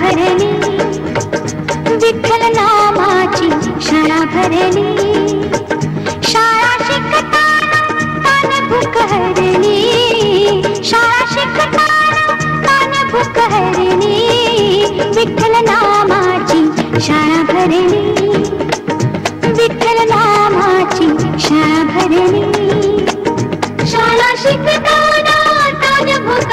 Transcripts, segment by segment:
भरली विठ्ठल नामाची शाळा भरली शाळा शिकताना भूक हरली शाळा शिकताना भूक हरली विठ्ठल नामाची शाळा विठ्ठल नामाची शाळा शाळा शिकताना भूक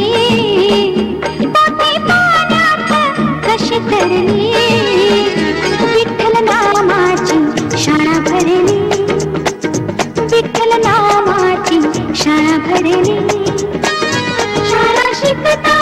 न भरने सारा शिकता